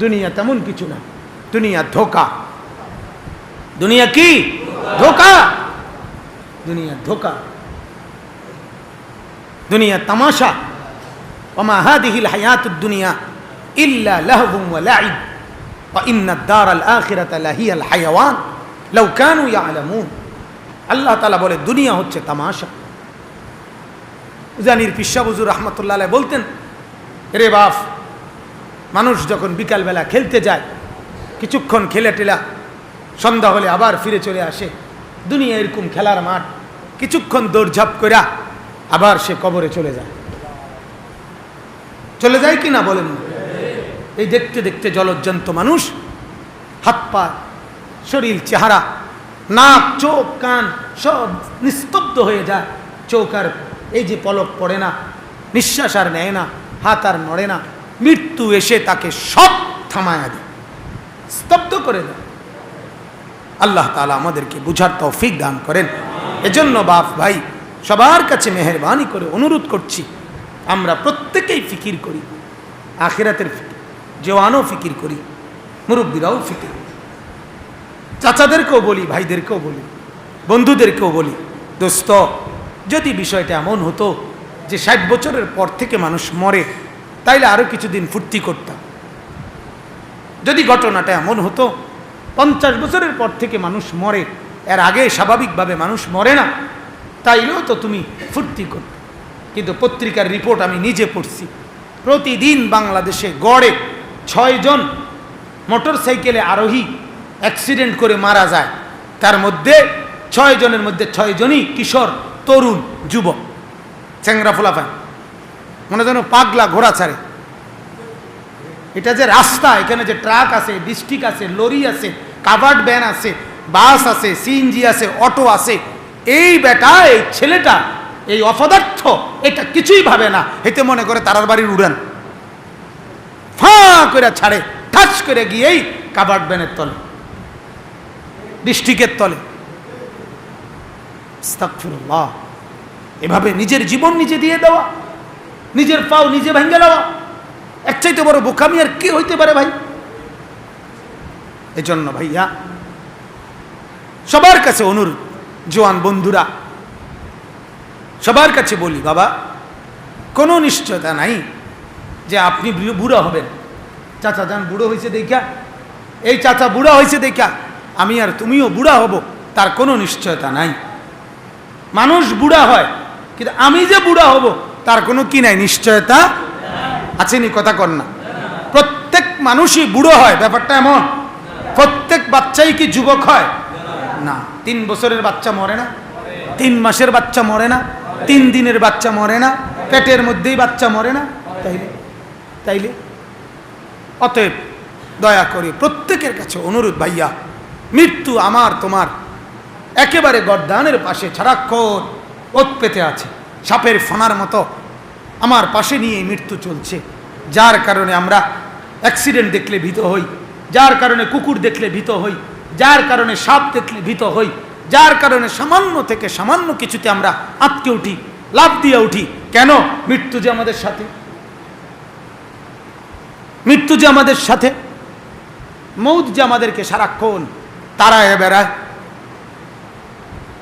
দুনিয়া তেমন কিছু না। দুনিয়া ধোকা। দুনিয়া কি? ধোকা। দুনিয়া ধোকা। দুনিয়া তামাশা। ওমা হাদিহিল হায়াত দুনিয়া ইল্লা লাহবুম ওয়া লাইব। ওয়া ইন্না দার আল আখিরাত লাহিয়াল হায়াওয়ান। লাউ কানু ইয়ালামুন। আল্লাহ তাআলা বলে, দুনিয়া হচ্ছে তামাশা। উজানির পিশা বুজুর রহমতুল্লাহ বলতেন রে বাপ মানুষ যখন বিকালবেলা খেলতে যায়, কিছুক্ষণ খেলে টেলা, সন্ধ্যা হলে আবার ফিরে চলে আসে। দুনিয়া এরকম খেলার মাঠ, কিছুক্ষণ দৌড়ঝাঁপ কইরা আবার সে কবরে চলে যায়। চলে যায় কি না বলেন? এই দেখতে দেখতে জলজ্জন্ত মানুষ, হাত পা, শরীর, চেহারা, নাক, চোখ, কান সব নিস্তব্ধ হয়ে যায়। চোখ আর এই যে পলক পড়ে না, নিঃশ্বাস আর নেয় না, হাত আর নড়ে না। মৃত্যু এসে তাকে সব থামায়া দেয় স্তব্ধ করে দেয় আল্লাহ তালা আমাদেরকে বুঝার তৌফিক দান করেন। এজন্য বাপ ভাই, সবার কাছে মেহরবানি করে অনুরোধ করছি, আমরা প্রত্যেকেই ফিকির করি, আখিরাতের ফিকির, জওয়ানও ফিকির করি, মুরব্বীরাও ফিকির চাচাদেরকেও বলি, ভাইদেরকেও বলি, বন্ধুদেরকেও বলি, দোস্ত, যদি বিষয়টা এমন হতো যে ষাট বছরের পর থেকে মানুষ মরে তাইলে আরও কিছুদিন ফুর্তি করতাম। যদি ঘটনাটা এমন হতো, পঞ্চাশ বছরের পর থেকে মানুষ মরে, এর আগে স্বাভাবিকভাবে মানুষ মরে না, তাইলেও তো তুমি ফুর্তি করতে। কিন্তু পত্রিকার রিপোর্ট আমি নিজে পড়ছি। প্রতিদিন বাংলাদেশে গড়ে ছয়জন মোটর সাইকেলে আরোহী অ্যাক্সিডেন্ট করে মারা যায়। তার মধ্যে ছয় জনের মধ্যে ছয়জনই কিশোর, তরুণ, যুবক। চ্যাংরা ফোলাফান মনে যেন পাগলা ঘোড়া ছাড়ে। এটা যে রাস্তা, এখানে যে ট্রাক আছে, ডিস্ট্রিক্ট আছে, লরি আছে, কাভার্ড ভ্যান আছে, বাস আছে সিএনজি আছে, অটো আছে, এই বেটা, এই ছেলেটা, এই অপদার্থ, এটা কিছুই ভাবে না। এতে মনে করে তারার বাড়ির উড়ান। ফাঁ করে ছাড়ে, ঠাস করে গিয়েই কাভার্ড ভ্যানের তলে, ডিস্ট্রিক্টের তলে। এভাবে নিজের জীবন নিজে দিয়ে দেওয়া। নিজের পাও নিজে ভেঙে দেওয়া। এর চাইতে বড় বোকামি আর কি হইতে পারে ভাই? এজন্য ভাইয়া, সবার কাছে অনুরোধ, জোয়ান বন্ধুরা, সবার কাছে বলি বাবা, কোনো নিশ্চয়তা নাই যে আপনি বুড়ো হবেন। চাচা যান, বুড়ো হয়েছে দেখা এই চাচা বুড়া হয়েছে দেখা আমি আর তুমিও বুড়া হব, তার কোনো নিশ্চয়তা নাই। মানুষ বুড়া হয়, কিন্তু আমি যে বুড়া হব তার কোনো কি নাই, নিশ্চয়তা আছেনি কথা কর না। প্রত্যেক মানুষই বুড়ো হয়, ব্যাপারটা এমন। প্রত্যেক বাচ্চাই কি যুবক হয়? না। তিন বছরের বাচ্চা মরে না। তিন মাসের বাচ্চা মরে না। তিন দিনের বাচ্চা মরে না। পেটের মধ্যেই বাচ্চা মরে না। তাইলে? তাইলে? অতএব দয়া করে প্রত্যেকের কাছে অনুরোধ, ভাইয়া, মৃত্যু আমার, তোমার। একেবারে গরদানের পাশে সারাক্ষণ ওত পেতে আছে। সাপের ফোনার মতো আমার পাশে নিয়ে মৃত্যু চলছে। যার কারণে আমরা অ্যাক্সিডেন্ট দেখলে ভীত হই, যার কারণে কুকুর দেখলে ভীত হই, যার কারণে সাপ দেখলে ভীত হই, যার কারণে সামান্য থেকে সামান্য কিছুতে আমরা আটকে উঠি লাভ দিয়ে উঠি। কেন? মৃত্যু যে আমাদের সাথে। মৃত্যু যে আমাদের সাথে। মৌত যে আমাদেরকে সারাক্ষণ তারায় বেড়ায়।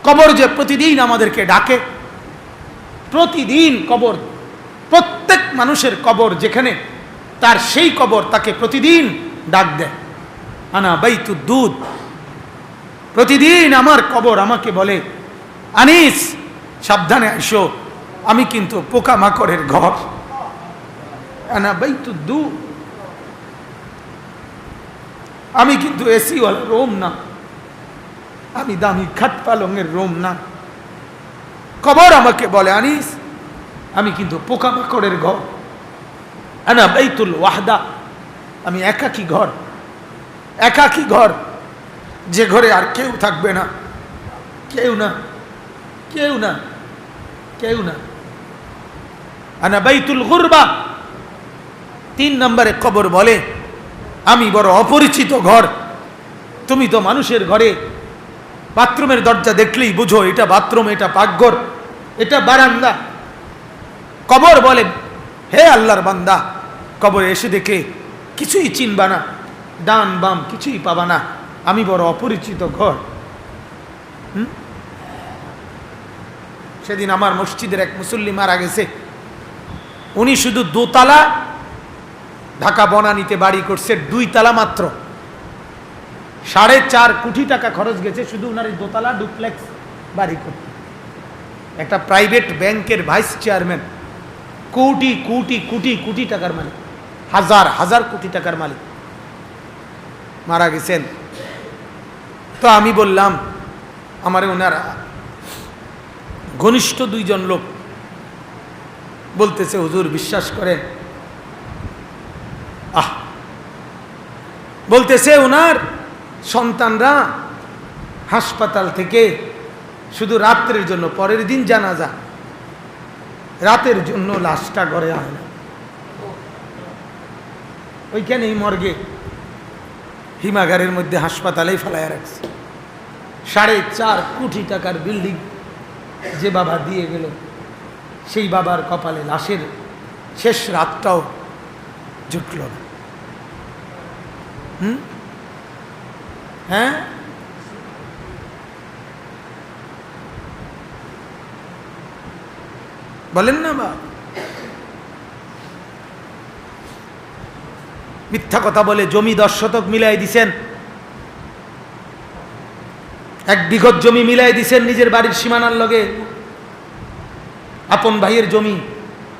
কবর যে প্রতিদিন আমাদেরকে ডাকে। প্রতিদিন কবর, প্রত্যেক মানুষের কবর যেখানে, তার সেই কবর তাকে প্রতিদিন ডাক দেয়। আনা বাইতু দুধ। প্রতিদিন আমার কবর আমাকে বলে, আনিস, সাবধানে আসো আমি কিন্তু পোকামাকড়ের ঘর। আনা বাইতু দুধ। আমি কিন্তু এসিওয়ালা রোম না। আমি দামি খাট পালংয়ের রোম না। কবর আমাকে বলে, আনিস, আমি কিন্তু পোকামাকড়ের ঘর। আনা বাইতুল ওয়াহদা, আমি একাকী ঘর একাকী ঘর। যে ঘরে আর কেউ থাকবে না। কেউ না কেউ না কেউ না। আনা বাইতুল গুরবা, তিন নম্বরে কবর বলে, আমি বড় অপরিচিত ঘর। তুমি তো মানুষের ঘরে বাথরুমের দরজা দেখলেই বুঝো, এটা বাথরুম, এটা পাকঘর, এটা বারান্দা। কবর বলে, হে আল্লাহর বান্দা, কবর এসে দেখে কিছুই চিনবা না, ডান বাম কিছুই পাবা না, আমি বড় অপরিচিত ঘর? সেদিন আমার মসজিদের এক মুসল্লি মারা গেছে। উনি শুধু দোতলা ঢাকা বনানীতে বাড়ি করছে দুই তালা মাত্র। সাড়ে চার কোটি টাকা খরচ গেছে শুধু ওনার এই দোতলা ডুপ্লেক্স বাড়ি করতে। একটা প্রাইভেট ব্যাংকের ভাইস চেয়ারম্যান কোটি কোটি কোটি কোটি টাকার মালিক, হাজার হাজার কোটি টাকার মালিক মারা গেছেন। তো আমি বললাম, আমার ওনারা ঘনিষ্ঠ দুইজন লোক বলতেছে, হুজুর, বিশ্বাস করেন? আহ, বলতেছে, ওনার সন্তানরা হাসপাতাল থেকে শুধু রাত্রের জন্য, পরের দিন জানাজা। রাতের জন্য লাশটা ঘরে আনে না। ওইখানেই মর্গে হিমাগারের মধ্যে হাসপাতালেই ফেলায় রাখছে। সাড়ে চার কোটি টাকার বিল্ডিং যে বাবা দিয়ে গেল, সেই বাবার কপালে লাশের শেষ রাতটাও জুটল না। হুম? হ্যাঁ? বলেন না বা মিথ্যা কথা বলে জমি দশ শতক মিলাই দিছেন। এক বিঘত জমি মিলাই দিছেন নিজের বাড়ির সীমানার লগে। আপন ভাইয়ের জমি,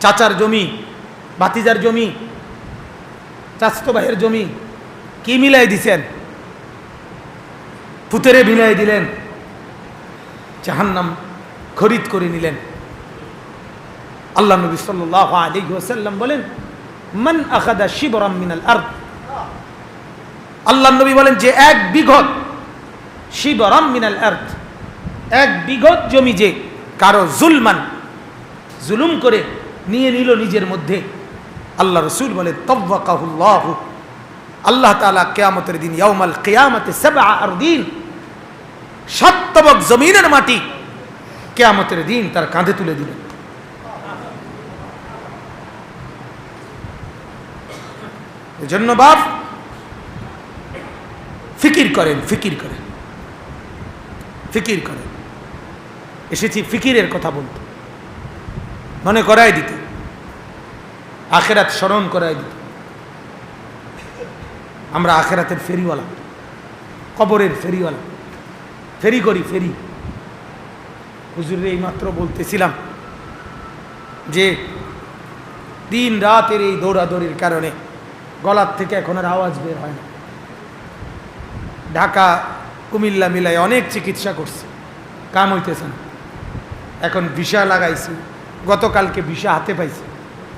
চাচার জমি, ভাতিজার জমি, চাচতো ভাইয়ের জমি, কি মিলাই দিছেন? পুতেরে মিলাই দিলেন, জাহান্নাম খরিদ করে নিলেন। আল্লাহ নবী সাল্লাহ আলী ওসাল্লাম বলেন, মান আখাদা শিবরাম মিনাল আর আল্লাহ নবী বলেন যে, এক বিঘত শিবরাম মিনাল আর্থ এক বিঘত জমি যে কারও জুলমান, জুলুম করে নিয়ে নিল নিজের মধ্যে। আল্লাহ রসুল বলে তব্বাকাহুল্লাহ। আল্লাহ তালা কেয়ামতের দিন ইয়ামাল কেয়ামতে সেবা আর দিন সত্যবক জমিনের মাটি। কেয়ামতের দিন তার কাঁধে তুলে দিলেন এজন্য বাপ, ফিকির করেন ফিকির করেন। ফিকির করেন। এসেছি ফিকিরের কথা বলতে। মনে করাই দিতে। আখেরাত স্মরণ করাই দিতে। আমরা আখেরাতের ফেরিওয়ালা। কবরের ফেরিওয়ালা। ফেরি করি, ফেরি। হুজুরের এই মাত্র বলতেছিলাম যে, দিন রাতের এই দৌড়াদৌড়ির কারণে গলার থেকে এখন আর আওয়াজ বের হয় না। ঢাকা, কুমিল্লা মিলায় অনেক চিকিৎসা করছে, কাম হইতেছে না। এখন ভিসা লাগাইছি, গতকালকে ভিসা হাতে পাইছি,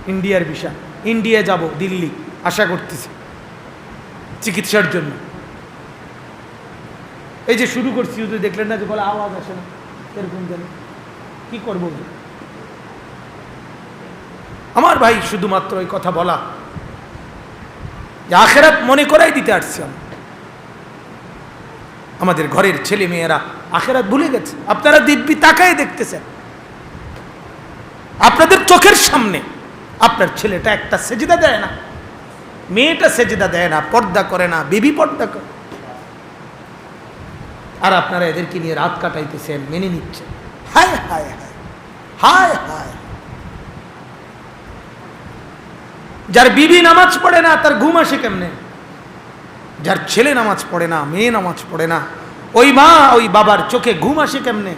ইন্ডিয়ার ভিসা। ইন্ডিয়া যাব, দিল্লি, আশা করতেছি। চিকিৎসার জন্য। এই যে শুরু করছি শুধু দেখলেন না যে বলে আওয়াজ আসে না, এরকম যেন। কি করব? আমার ভাই শুধুমাত্র এই কথা বলা। যে আখেরাত মনে করাই দিতে আসছি আমি। আমাদের ঘরের ছেলে মেয়েরা আখেরাত ভুলে গেছে। আপনারা দিব্যি তাকায় দেখতেছেন। আপনাদের চোখের সামনে আপনার ছেলেটা একটা সেজিদা দেয় না। মেয়েটা সেজিদা দেয় না, পর্দা করে না, বেবি পর্দা করে। আর আপনারা এদেরকে নিয়ে রাত কাটাইতেছেন মেনে নিচ্ছেন। হায় হায় হায় হায় হায়। যার বিবি নামাজ পড়ে না তার ঘুম আসে কেমনে? যার ছেলে নামাজ পড়ে না মেয়ে নামাজ পড়ে না ওই মা ওই বাবার চোখে ঘুম আসে কেমনে?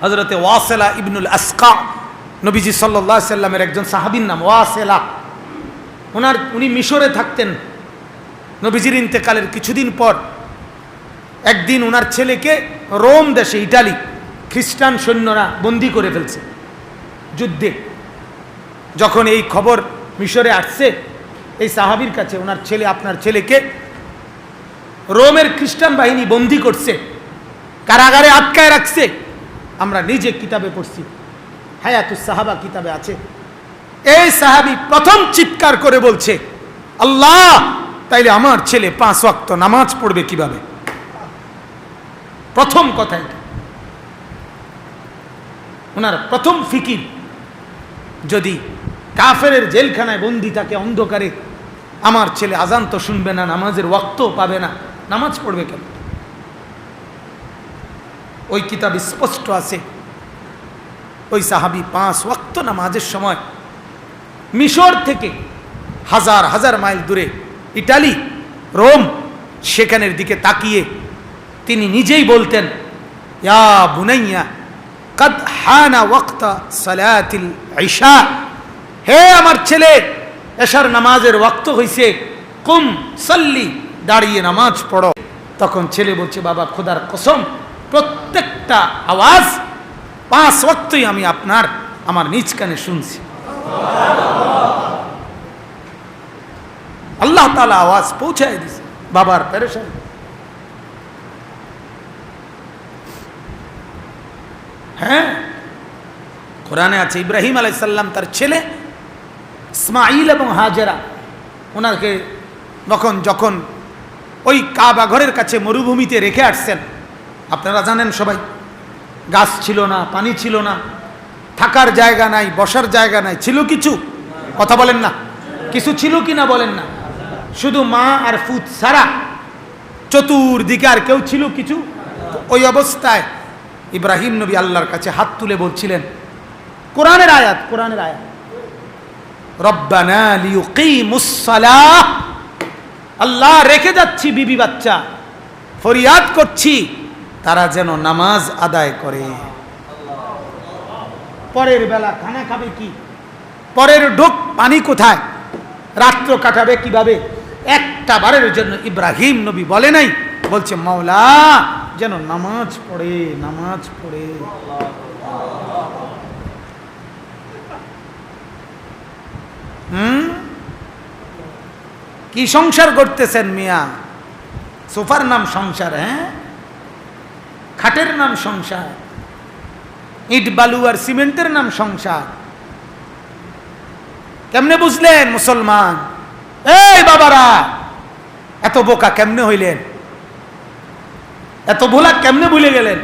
হজরতে ওয়াসেলা ইবনুল আসকা নবীজি সাল্লাহ সাল্লামের একজন সাহাবির নাম ওয়াসেলা। ওনার উনি মিশরে থাকতেন। নবীজির ইন্তেকালের কিছুদিন পর একদিন ওনার ছেলেকে রোম দেশে, ইটালি, খ্রিস্টান সৈন্যরা বন্দি করে ফেলছে যুদ্ধে। যখন এই খবর মিশরে আসছে, এই সাহাবির কাছে ওনার ছেলে, আপনার ছেলেকে রোমের খ্রিস্টান বাহিনী বন্দি করছে, কারাগারে আটকায় রাখছে। আমরা নিজে কিতাবে পড়ছি, হায়াতুস সাহাবা কিতাবে আছে। এই সাহাবি প্রথম চিৎকার করে বলছে, আল্লাহ, তাইলে আমার ছেলে পাঁচ ওয়াক্ত নামাজ পড়বে কীভাবে? প্রথম কথা এটা। ওনার প্রথম ফিকির, যদি কাফের জেলখানায় বন্দি থাকে, অন্ধকারে, আমার ছেলে আজান তো শুনবে না, নামাজের ওয়াক্তও পাবে না, নামাজ পড়বে কেন? ওই কিতাব স্পষ্ট আছে, ওই সাহাবি পাঁচ ওয়াক্ত নামাজের সময় মিশর থেকে হাজার হাজার মাইল দূরে ইটালি, রোম, সেখানের দিকে তাকিয়ে তিনি নিজেই বলতেন, ইয়া বুনাইয়া হানা সালাতিল ঈশা হে আমার ছেলে, এশার নামাজের ওয়াক্ত হইছে, কুম সাল্লি, দাঁড়িয়ে নামাজ পড়ো। তখন ছেলে বলছে, বাবা, খোদার কসম, প্রত্যেকটা আওয়াজ পাঁচ ওয়াক্তই আমি আপনার, আমার নিজ কানে শুনছি। আল্লাহ তালা আওয়াজ পৌঁছায় দিছে, বাবার পেরেশান। হ্যাঁ? কোরআনে আছে ইব্রাহিম আলাইসাল্লাম তার ছেলে ইসমাইল এবং হাজেরা, ওনাকে তখন যখন ওই কাবা ঘরের কাছে মরুভূমিতে রেখে আসছেন, আপনারা জানেন সবাই, গাছ ছিল না, পানি ছিল না, থাকার জায়গা নাই, বসার জায়গা নাই, ছিল কিছু? কথা বলেন না। কিছু ছিল কি না বলেন না। শুধু মা আর ফুত সারা চতুর্দিকে আর কেউ ছিল কিছু? ওই অবস্থায় ইব্রাহিম নবী আল্লাহর কাছে হাত তুলে বলছিলেন, কোরআনের আয়াত কোরআনের আয়াত। রব্বানা আল্লাহ রেখে যাচ্ছি বিবি বাচ্চা। ফরিয়াদ করছি, তারা যেন নামাজ আদায় করে। পরের বেলা খানা খাবে কি? পরের ঢোক পানি কোথায়? রাত্র কাটাবে কীভাবে? একটা বারের জন্য ইব্রাহিম নবী বলে নাই। বলছে, মাওলা যেন নামাজ পড়ে নামাজ পড়ে। হুম? কি সংসার করতেছেন মিয়া? সোফার নাম সংসার হ্যাঁ? খাটের নাম সংসার, ইট, বালু আর সিমেন্টের নাম সংসার। কেমনে বুঝলেন মুসলমান? এই বাবারা, এত বোকা কেমনে হইলেন? এত ভোলা কেমনে ভুলে গেলেন?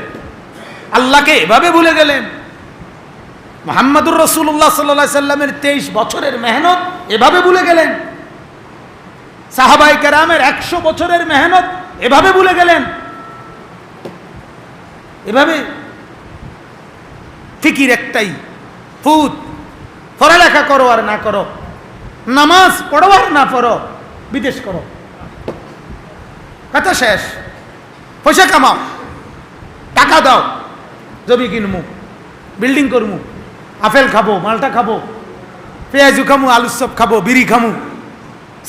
আল্লাহকে এভাবে ভুলে গেলেন? মোহাম্মদুর রসুল্লাহ সাল্লা সাল্লামের তেইশ বছরের মেহনত এভাবে ভুলে গেলেন? সাহাবাই কেরামের একশো বছরের মেহনত এভাবে ভুলে গেলেন? এভাবে ফিকির একটাই ফুত পড়ালেখা করো আর না করো, নামাজ পড়ো আর না পড়ো, বিদেশ করো। কথা শেষ। পয়সা কামাও, টাকা দাও, জমি কিনমু বিল্ডিং করমু, আপেল খাব, মালটা খাব, পেঁয়াজু খামু, আলুর চপ খাব, বিড়ি খামু,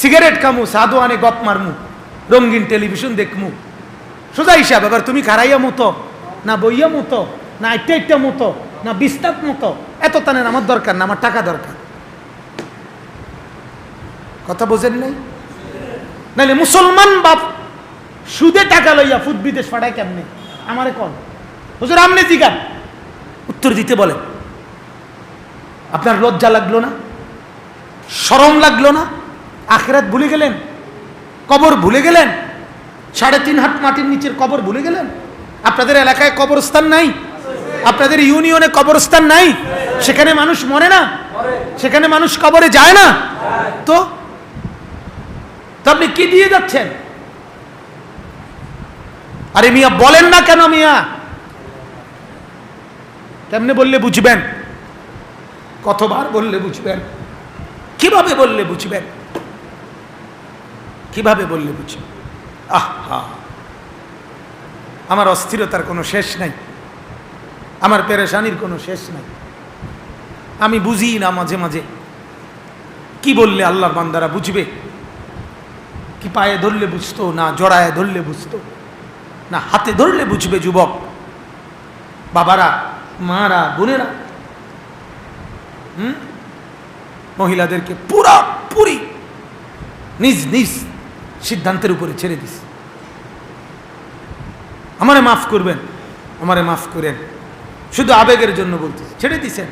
সিগারেট খামু সাধু আনে গপ মারমু, রঙিন টেলিভিশন দেখমু। সোজা হিসাব, এবার তুমি খারাইয়া মতো, না বইয়া মতো, না একটা একটা মতো, না বিস্তাপ মতো, এত তানের আমার দরকার না, আমার টাকা দরকার। কথা বোঝেন নাই? নাহলে মুসলমান বাপ সুদে টাকা লইয়া ফুট বিদেশ পাঠায় কেমনে? আমারে কন হুজুর আমনে জিগান উত্তর দিতে বলে আপনার লজ্জা লাগল না? সরম লাগল না? আখেরাত ভুলে গেলেন? কবর ভুলে গেলেন? সাড়ে তিন হাত মাটির নিচের কবর ভুলে গেলেন? আপনাদের এলাকায় কবরস্থান নাই? আপনাদের ইউনিয়নে কবরস্থান নাই? সেখানে মানুষ মরে না? সেখানে মানুষ কবরে যায় না? তো আপনি কি দিয়ে যাচ্ছেন? আরে মিয়া, বলেন না কেন মিয়া? কেমনে বললে বুঝবেন। কতবার বললে বুঝবেন? কীভাবে বললে বুঝবেন? কীভাবে বললে বুঝবেন? আহা! আমার অস্থিরতার কোনো শেষ নাই। আমার পেরেশানির কোনো শেষ নাই। আমি বুঝি না মাঝে মাঝে। কি বললে আল্লাহর বান্দারা বুঝবে? কি পায়ে ধরলে বুঝতো না জড়ায় ধরলে বুঝতো? না, হাতে ধরলে বুঝবে যুবক। বাবারা, মারা, বোনেরা, হুম? মহিলাদেরকে পুরাপুরি নিজ নিজ সিদ্ধান্তের উপরে ছেড়ে দিস। আমারে মাফ করবেন, আমারে মাফ করেন। শুধু আবেগের জন্য বলতেছি, ছেড়ে দিছেন।